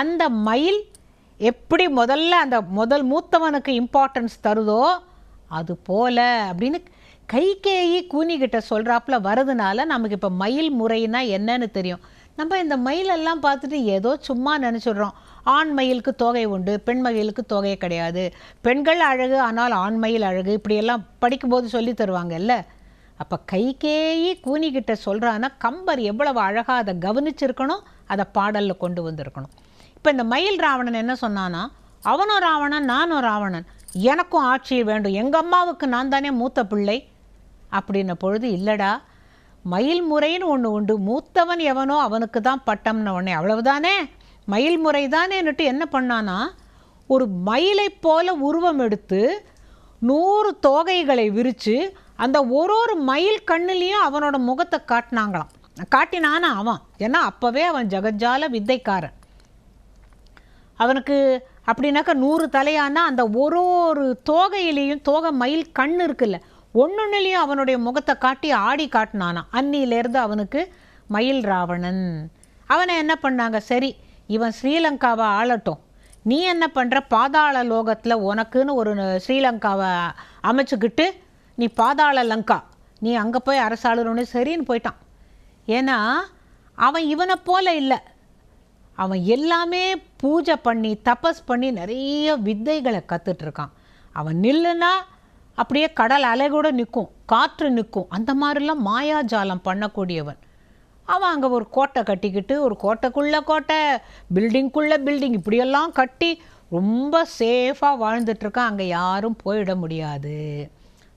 அந்த மயில் எப்படி முதல்ல அந்த முதல் மூத்தவனுக்கு இம்பார்ட்டன்ஸ் தருதோ அது போல அப்படின்னு கைகேயி கூனிக்கிட்ட சொல்கிறாப்புல வரதுனால நமக்கு இப்போ மயில் முறைனா என்னன்னு தெரியும். நம்ம இந்த மயிலெல்லாம் பார்த்துட்டு ஏதோ சும்மா நினச்சிடுறோம். ஆண் மயிலுக்கு தொகை உண்டு பெண் மயிலுக்கு தொகை கிடையாது. பெண்கள் அழகு ஆனால் ஆண் மயில் அழகு இப்படியெல்லாம் படிக்கும்போது சொல்லி தருவாங்கல்ல. அப்போ கைகேயி கூனிக்கிட்ட சொல்கிறான்னா கம்பர் எவ்வளவு அழகாக அதை கவனிச்சிருக்கணும் அதை பாடலில் கொண்டு வந்திருக்கணும். இப்போ இந்த மயில் ராவணன் என்ன சொன்னானா அவனும் ராவணன் நானும் ராவணன் எனக்கும் ஆட்சி வேண்டும். எங்கள் அம்மாவுக்கு நான் தானே மூத்த பிள்ளை? அப்படின்ன பொழுது இல்லைடா மயில் முறைன்னு ஒன்று உண்டு. மூத்தவன் எவனோ அவனுக்கு தான் பட்டம்னு உடனே அவ்வளவுதானே? மயில் முறை தானேன்னுட்டு என்ன பண்ணானா ஒரு மயிலைப் போல உருவம் எடுத்து நூறு தோகைகளை விரித்து அந்த ஒரு ஒரு மயில் கண்ணுலேயும் அவனோட முகத்தை காட்டினாங்களாம். காட்டினானா அவன். ஏன்னா அப்போவே அவன் ஜகஜால வித்தைக்காரன். அவனுக்கு அப்படின்னாக்கா நூறு தலையானா அந்த ஒரு ஒரு தோகையிலையும் தோகை மயில் கண் இருக்குல்ல. ஒன்னொன்னுலேயும் அவனுடைய முகத்தை காட்டி ஆடி காட்டினானா. அன்னியிலேருந்து அவனுக்கு மயில் ராவணன். அவனை என்ன பண்ணாங்க? சரி இவன் ஸ்ரீலங்காவை ஆளட்டும். நீ என்ன பண்ணுற பாதாள லோகத்தில் உனக்குன்னு ஒரு ஸ்ரீலங்காவை அமைச்சுக்கிட்டு நீ பாதாள லங்கா. நீ அங்கே போய் அரசாளணுன்னு சரின்னு போயிட்டான். ஏன்னா அவன் இவனை போல இல்லை. அவன் எல்லாமே பூஜை பண்ணி தபஸ் பண்ணி நிறைய வித்தைகளை கற்றுட்ருக்கான் அவன் நில்லுனா அப்படியே கடல் அலை கூட நிற்கும் காற்று நிற்கும். அந்த மாதிரிலாம் மாயாஜாலம் பண்ணக்கூடியவன். அவன் அங்கே ஒரு கோட்டை கட்டிக்கிட்டு ஒரு கோட்டைக்குள்ளே கோட்டை பில்டிங்குள்ளே பில்டிங் இப்படியெல்லாம் கட்டி ரொம்ப சேஃபாக வாழ்ந்துட்டுருக்கான் அங்கே யாரும் போயிட முடியாது.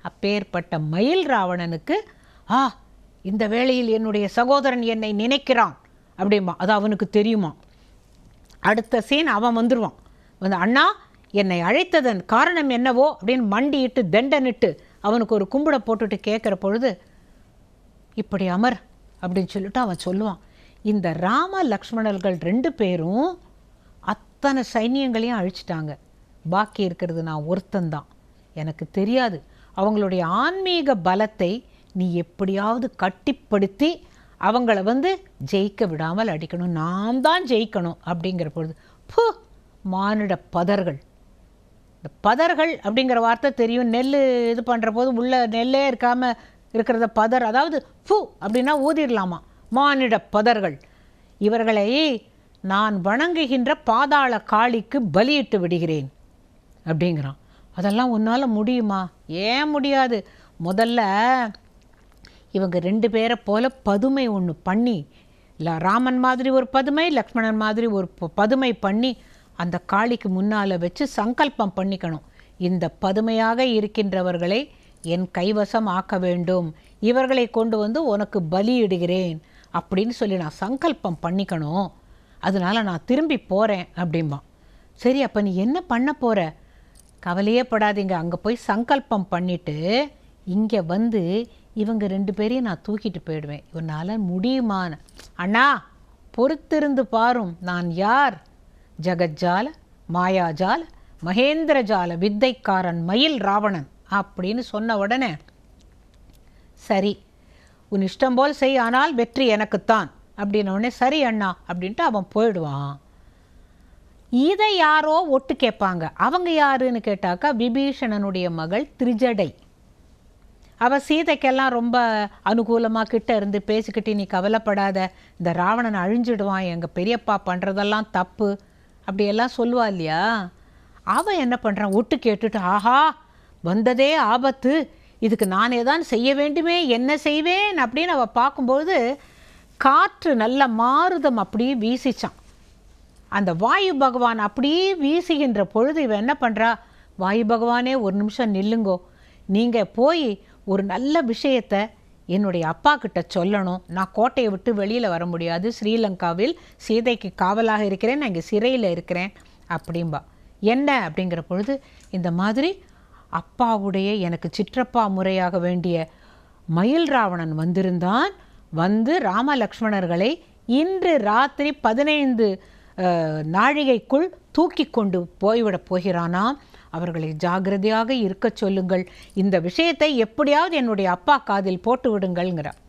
அப்பேற்பட்ட மயில் ராவணனுக்கு ஆ இந்த வேளையில் என்னுடைய சகோதரன் என்னை நினைக்கிறான். அப்படிமா அது அவனுக்கு தெரியுமா? அடுத்த சீன் அவன் வந்துடுவான் வந்து அண்ணா என்னை அழைத்ததன் காரணம் என்னவோ? அப்படின்னு மண்டியிட்டு தண்டனிட்டு அவனுக்கு ஒரு கும்பிட போட்டுட்டு கேட்குற பொழுது இப்படி அமர் அப்படின்னு சொல்லிட்டு அவன் சொல்லுவான். இந்த ராம லக்ஷ்மணர்கள் ரெண்டு பேரும் அத்தனை சைனியங்களையும் அழிச்சிட்டாங்க. பாக்கி இருக்கிறது நான் ஒருத்தந்தான் எனக்கு தெரியாது. அவங்களுடைய ஆன்மீக பலத்தை நீ எப்படியாவது கட்டிப்படுத்தி அவங்கள வந்து ஜெயிக்க விடாமல் அடிக்கணும். நாம் தான் ஜெயிக்கணும் அப்படிங்கிற பொழுது பு மானிட பதர்கள். இந்த பதர்கள் அப்படிங்கிற வார்த்தை தெரியும். நெல் இது பண்ணுற போது உள்ள நெல்லே இருக்காமல் இருக்கிறத பதர் அதாவது ஃபு அப்படின்னா ஊதிடலாமா மானிட பதர்கள். இவர்களை நான் வணங்குகின்ற பாதாள காளிக்கு பலியிட்டு விடுகிறேன் அப்படிங்கிறான். அதெல்லாம் உன்னால் முடியுமா? ஏன் முடியாது? முதல்ல இவங்க ரெண்டு பேரை போல பதுமை ஒன்று பண்ணி இல்லை ராமன் மாதிரி ஒரு பதுமை லக்ஷ்மணன் மாதிரி ஒரு ப- பதுமை பண்ணி அந்த காளிக்கு முன்னால் வச்சு சங்கல்பம் பண்ணிக்கணும். இந்த பதுமையாக இருக்கின்றவர்களை என் கைவசம் ஆக்க வேண்டும். இவர்களை கொண்டு வந்து உனக்கு பலியிடுகிறேன் அப்படின்னு சொல்லி நான் சங்கல்பம் பண்ணிக்கணும். அதனால நான் திரும்பி போகிறேன் அப்படிம்பான் சரி அப்போ நீ என்ன பண்ண போகிற கவலையே படாதீங்க. அங்கே போய் சங்கல்பம் பண்ணிவிட்டு இங்கே வந்து இவங்க ரெண்டு பேரையும் நான் தூக்கிட்டு போயிடுவேன். இவனால் முடியுமான. அண்ணா பொறுத்திருந்து பாரும். நான் யார்? ஜகஜால மாயாஜால மகேந்திரஜால வித்தைக்காரன் மயில் ராவணன் அப்படின்னு சொன்ன உடனே சரி உன் இஷ்டம் போல் செய் ஆனால் வெற்றி எனக்குத்தான் அப்படின்ன உடனே சரி அண்ணா அப்படின்ட்டு அவன் போயிடுவான். இதை யாரோ ஒட்டு கேட்பாங்க. அவங்க யாருன்னு கேட்டாக்கா விபீஷணனுடைய மகள் திரிஜடை. அவள் சீதைக்கெல்லாம் ரொம்ப அனுகூலமாக கிட்ட இருந்து பேசிக்கிட்டு நீ கவலைப்படாத இந்த ராவணன் அழிஞ்சிடுவான் எங்கள் பெரியப்பா பண்ணுறதெல்லாம் தப்பு அப்படியெல்லாம் சொல்லுவா இல்லையா? அவன் என்ன பண்ணுறான் ஒட்டு கேட்டுட்டு ஆஹா வந்ததே ஆபத்து. இதுக்கு நானே தான் செய்ய வேண்டுமே என்ன செய்வேன்? அப்படின்னு அவள் பார்க்கும்போது காற்று நல்ல மாறுதம் அப்படியே வீசிச்சான். அந்த வாயு பகவான் அப்படியே வீசுகின்ற பொழுது இவன் என்ன பண்ணுறா வாயு பகவானே ஒரு நிமிஷம் நில்லுங்கோ. நீங்கள் போய் ஒரு நல்ல விஷயத்தை என்னுடைய அப்பா கிட்ட சொல்லணும். நான் கோட்டையை விட்டு வெளியில் வர முடியாது. ஸ்ரீலங்காவில் சீதைக்கு காவலாக இருக்கிறேன். நான் இங்கே சிறையில் இருக்கிறேன். அப்படிம்பா. என்ன? அப்படிங்கிற பொழுது இந்த மாதிரி அப்பாவுடைய எனக்கு சிற்றப்பா முறையாக வேண்டிய மயில் ராவணன் வந்திருந்தான். வந்து ராமலக்ஷ்மணர்களை இன்று ராத்திரி பதினைந்து நாழிகைக்குள் தூக்கி கொண்டு போய்விடப் போகிறானாம். அவர்களை ஜாக்கிரதையாக இருக்கச் சொல்லுங்கள். இந்த விஷயத்தை எப்படியாவது என்னுடைய அப்பா காதில் போட்டு விடுங்கள்ங்கிறார்.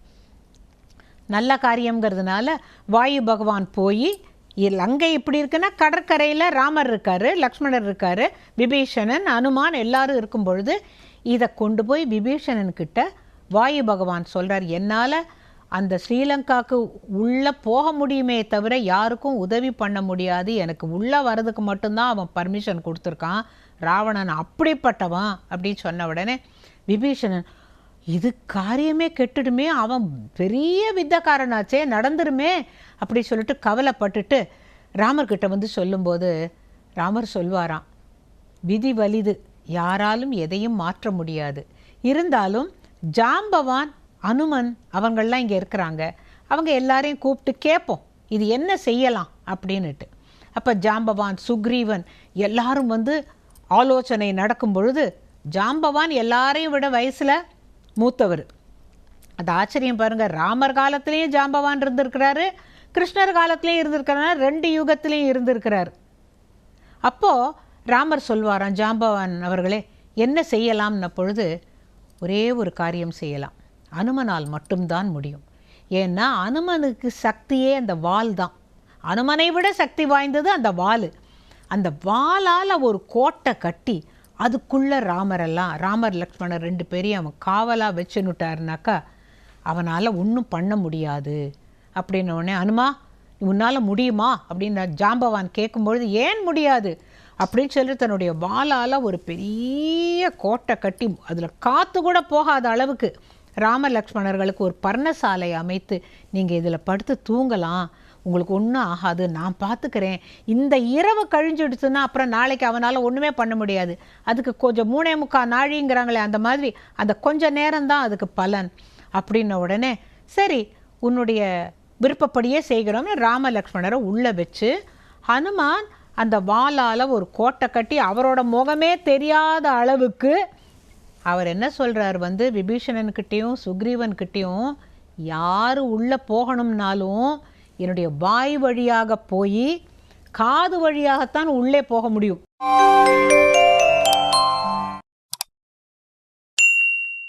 நல்ல காரியங்கிறதுனால வாயு பகவான் போய் லங்கை இப்படி இருக்குன்னா கடற்கரையில் ராமர் இருக்காரு லக்ஷ்மணர் இருக்காரு விபீஷணன் அனுமான் எல்லாரும் இருக்கும் பொழுது இதை கொண்டு போய் விபீஷணன் கிட்ட வாயு பகவான் சொல்றார். என்னால் அந்த ஸ்ரீலங்காக்கு உள்ளே போக முடியுமே தவிர யாருக்கும் உதவி பண்ண முடியாது. எனக்கு உள்ளே வர்றதுக்கு மட்டும்தான் அவன் பர்மிஷன் கொடுத்துருக்கான். ராவணன் அப்படிப்பட்டவன் அப்படின்னு சொன்ன உடனே விபீஷணன் இது காரியமே கெட்டுடுமே அவன் பெரிய வித்தக்காரனாச்சே நடந்துருமே அப்படி சொல்லிட்டு கவலைப்பட்டுட்டு ராமர்கிட்ட வந்து சொல்லும்போது ராமர் சொல்வாராம் விதி வலிது யாராலும் எதையும் மாற்ற முடியாது. இருந்தாலும் ஜாம்பவான் அனுமன் அவங்கள்லாம் இங்கே இருக்கிறாங்க அவங்க எல்லாரையும் கூப்பிட்டு கேட்போம் இது என்ன செய்யலாம்? அப்படின்னுட்டு. அப்போ ஜாம்பவான் சுக்ரீவன் எல்லாரும் வந்து ஆலோசனை நடக்கும் பொழுது ஜாம்பவான் எல்லாரையும் விட வயசில் மூத்தவர். அது ஆச்சரியம் பாருங்க ராமர் காலத்துலேயும் ஜாம்பவான் இருந்திருக்கிறாரு கிருஷ்ணர் காலத்துலேயும் இருந்திருக்கிறாரு ரெண்டு யுகத்துலேயும் இருந்திருக்கிறார். அப்போ ராமர் சொல்வாராம் ஜாம்பவான் அவர்களே என்ன செய்யலாம்ன பொழுது ஒரே ஒரு காரியம் செய்யலாம். அனுமனால் மட்டும்தான் முடியும். ஏன்னா அனுமனுக்கு சக்தியே அந்த வால் தான் அனுமனை விட சக்தி வாய்ந்தது அந்த வாலு அந்த வாளால் ஒரு கோட்டை கட்டி அதுக்குள்ளே ராமரெல்லாம் ராமர் லக்ஷ்மணர் ரெண்டு பேரையும் அவன் காவலாக வச்சுன்னுட்டாருனாக்கா அவனால் ஒன்றும் பண்ண முடியாது. அப்படின்னோடனே அனுமா உன்னால் முடியுமா? அப்படின்னு ஜாம்பவான் கேட்கும்பொழுது ஏன் முடியாது? அப்படின்னு சொல்லி தன்னுடைய வாளால் ஒரு பெரிய கோட்டை கட்டி அதில் காற்று கூட போகாத அளவுக்கு ராம லக்ஷ்மணர்களுக்கு ஒரு பர்ணசாலை அமைத்து நீங்கள் இதில் படுத்து தூங்கலாம். உங்களுக்கு ஒன்றும் ஆகாது நான் பார்த்துக்கிறேன் இந்த இரவு கழிஞ்சிடுச்சுன்னா அப்புறம் நாளைக்கு அவனால் ஒன்றுமே பண்ண முடியாது. அதுக்கு கொஞ்சம் மூணே முக்கால் நாழிங்கிறாங்களே அந்த மாதிரி அந்த கொஞ்ச நேரம்தான் அதுக்கு பலன். அப்படின்ன உடனே சரி உன்னுடைய விருப்பப்படியே செய்கிறோம்னு ராம லக்ஷ்மணரை உள்ளே வச்சு ஹனுமான் அந்த வாளால் ஒரு கோட்டை கட்டி அவரோட முகமே தெரியாத அளவுக்கு அவர் என்ன சொல்கிறார் வந்து விபீஷணன்கிட்டேயும் சுக்ரீவன்கிட்டேயும் யார் உள்ளே போகணும்னாலும் என்னுடைய வாய் வழியாக போய் காது வழியாகத்தான் உள்ளே போக முடியும்.